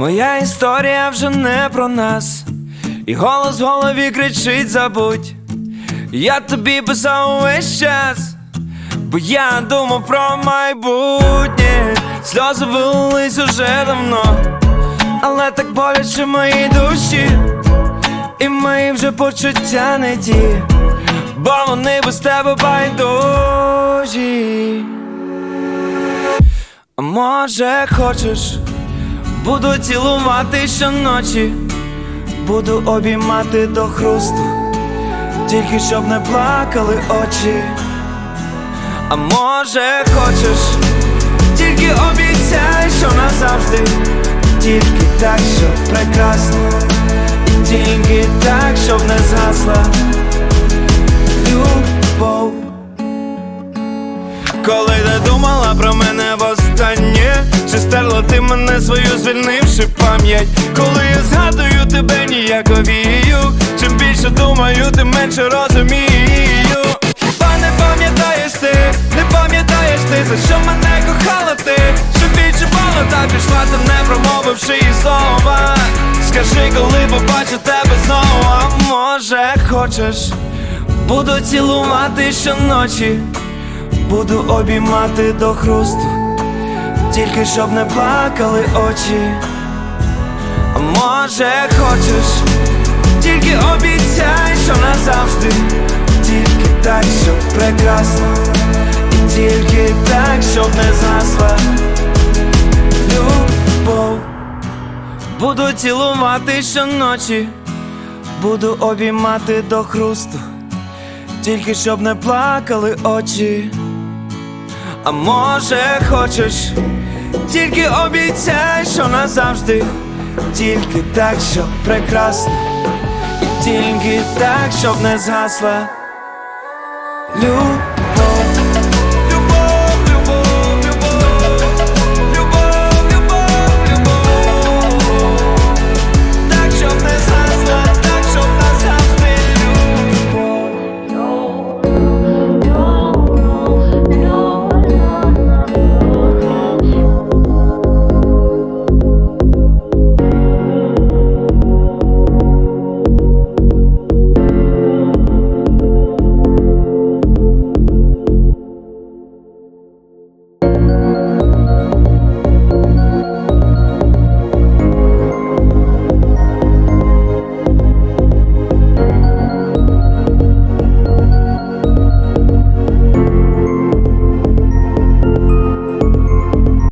Моя історія вже не про нас, і голос в голові кричить забудь. Я тобі писав увесь час, бо я думав про майбутнє, сльози вилились уже давно, але так боляче моїй душі, і мої вже почуття не ті, бо вони без тебе байдужі. А може хочеш, буду цілувати щоночі, буду обіймати до хрусту, тільки щоб не плакали очі. А може хочеш, тільки обіцяй, що назавжди, тільки так, щоб прекрасно, і тільки так, щоб не згасла. Любов. Коли не думала про мене Чи стерла ти мене свою звільнивши пам'ять. Коли я згадую тебе ніяковію Чим більше думаю, тим менше розумію. Хіба не пам'ятаєш ти, не пам'ятаєш ти, за що мене кохала ти? Що відчувала та пішла, ти не промовивши і слова. Скажи, коли побачу тебе знову, а може хочеш? Буду цілувати щоночі. Буду обіймати до хрусту, тільки щоб не плакали очі. А може хочеш, тільки обіцяй, що назавжди, тільки так, щоб прекрасно, і тільки так, щоб не згасла любов. Буду цілувати щоночі, буду обіймати до хрусту, тільки щоб не плакали очі. А може хочеш, тільки обіцяй, що назавжди, тільки так, щоб прекрасно, і тільки так, щоб не згасла любов.